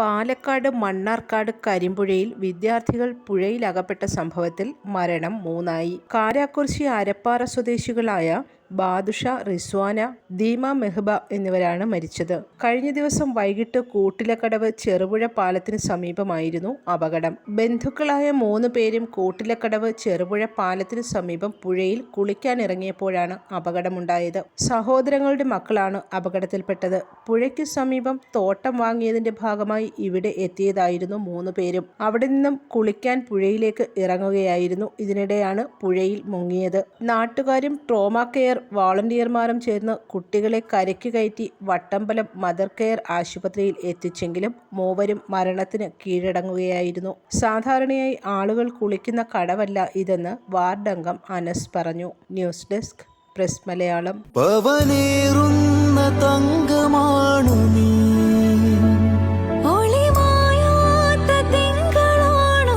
പാലക്കാട് മണ്ണാർക്കാട് കരിമ്പുഴയിൽ വിദ്യാർത്ഥികൾ പുഴയിലകപ്പെട്ട സംഭവത്തിൽ മരണം മൂന്നായി. കാരാക്കുറിശി അരപ്പാറ സ്വദേശികളായ ബാദുഷ റിസ്വാന ദീമ മെഹ്ബ എന്നിവരാണ് മരിച്ചത്. കഴിഞ്ഞ ദിവസം വൈകിട്ട് കൂട്ടിലക്കടവ് ചെറുപുഴ പാലത്തിന് സമീപമായിരുന്നു അപകടം. ബന്ധുക്കളായ മൂന്ന് പേരും കൂട്ടിലക്കടവ് ചെറുപുഴ പാലത്തിന് സമീപം പുഴയിൽ കുളിക്കാനിറങ്ങിയപ്പോഴാണ് അപകടമുണ്ടായത്. സഹോദരങ്ങളുടെ മക്കളാണ് അപകടത്തിൽപ്പെട്ടത്. പുഴയ്ക്ക് സമീപം തോട്ടം വാങ്ങിയതിന്റെ ഭാഗമായി ഇവിടെ എത്തിയതായിരുന്നു മൂന്ന് പേരും. അവിടെ നിന്നും കുളിക്കാൻ പുഴയിലേക്ക് ഇറങ്ങുകയായിരുന്നു. ഇതിനിടെയാണ് പുഴയിൽ മുങ്ങിയത്. നാട്ടുകാരും ട്രോമ കെയർ വാളണ്ടിയർമാരും ചേർന്ന് കുട്ടികളെ കരയ്ക്ക് കയറ്റി വട്ടമ്പലം മദർ കെയർ ആശുപത്രിയിൽ എത്തിച്ചെങ്കിലും മൂവരും മരണത്തിന് കീഴടങ്ങുകയായിരുന്നു. സാധാരണയായി ആളുകൾ കുളിക്കുന്ന കടവല്ല ഇതെന്ന് വാർഡംഗം അനസ് പറഞ്ഞു. News desk press Malayalam. പവനേറുന്ന തങ്കമാണു നീ. ഒളിമായാത്ത തിങ്കളാണോ